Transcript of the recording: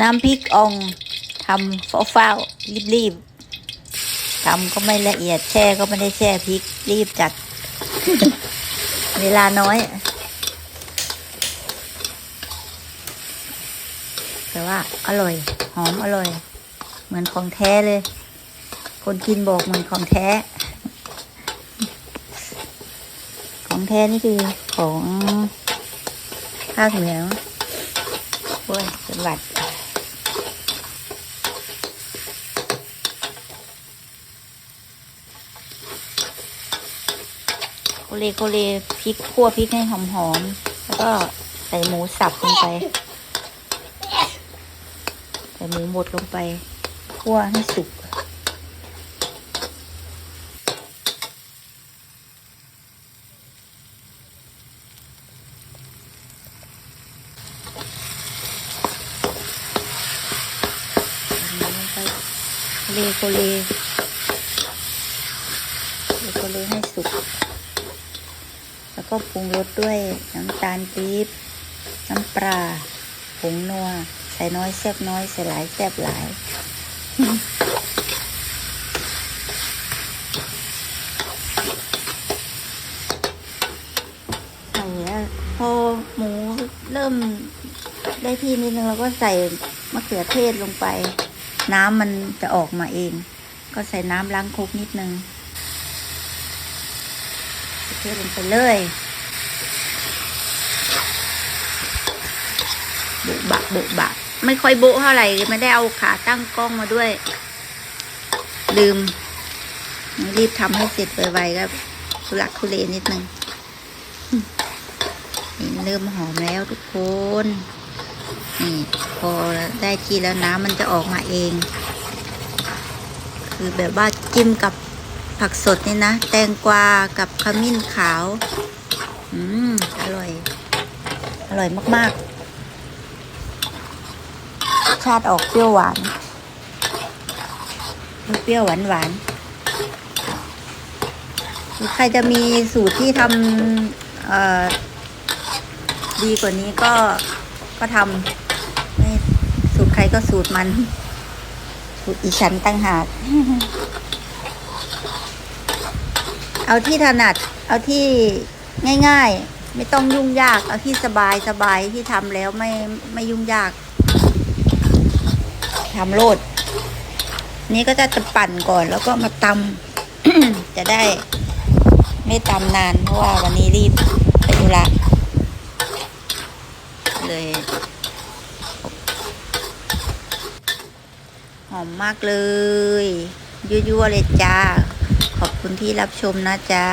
น้ำพริกอ่องทำเฝ้าๆรีบๆทำก็ไม่ละเอียดแช่ก็ไม่ได้แช่พริกรีบจัด เวลาน้อย แต่ว่าอร่อย หอมอร่อย เหมือนของแท้เลย คนกินบอกเหมือนของแท้ ของแท้นี่คือของภาคเหนือโอ้ยจังหวัด เลโคเลพริกคั่วพริกให้หอมๆ แล้วก็ใส่หมูสับลงไป ใส่หมูบดลงไปคั่วให้สุกลงไปโคเลโคเลโคเลโคเลให้สุก แล้วก็ปรุงรสด้วยน้ำตาลปี๊บ น้ำปลาผงนัว ใส่น้อยแซบน้อย ใส่หลายแซบหลายใส่แล้วพอหมูเริ่มได้ที่นิดนึงเราก็ใส่มะเขือเทศลงไป น้ำมันจะออกมาเอง ก็ใส่น้ำล้างครกนิดนึง ทลงไปเลยบุบะบุบะไม่ค่อยโบเท่าไหร่ไม่ได้เอาขาตั้งกล้องมาด้วย ลืม รีบทำให้เสร็จไวๆก็ทุลักทุเลนิดนึงนี่เริ่มหอมแล้วทุกคนนี่พอได้ที่แล้วน้ำมันจะออกมาเอง คือแบบว่าจิ้มกับ ผักสดนี่นะ แตงกวากับขมิ้นขาว อืม อร่อย อร่อยมาก ๆ ชาติออกเปรี้ยวหวาน เปรี้ยวหวานหวานใครจะมีสูตรที่ทำเอ่อดีกว่านี้ก็ก็ทำสูตรใครก็สูตรมัน สูตรอีฉันตั้งหาก เอาที่ถนัด เอาที่ง่าย ๆ ไม่ต้องยุ่งยาก เอาที่สบายสบายที่ทำแล้วไม่ไม่ยุ่งยากทำโลด นี้ก็จะจะปั่นก่อนแล้วก็มาตำจะได้ ไม่ตำนานเพราะว่าวันนี้รีบไปธุระเลยหอมมากเลยยั่วๆเลยจ้า ขอบคุณที่รับชมนะจ๊ะ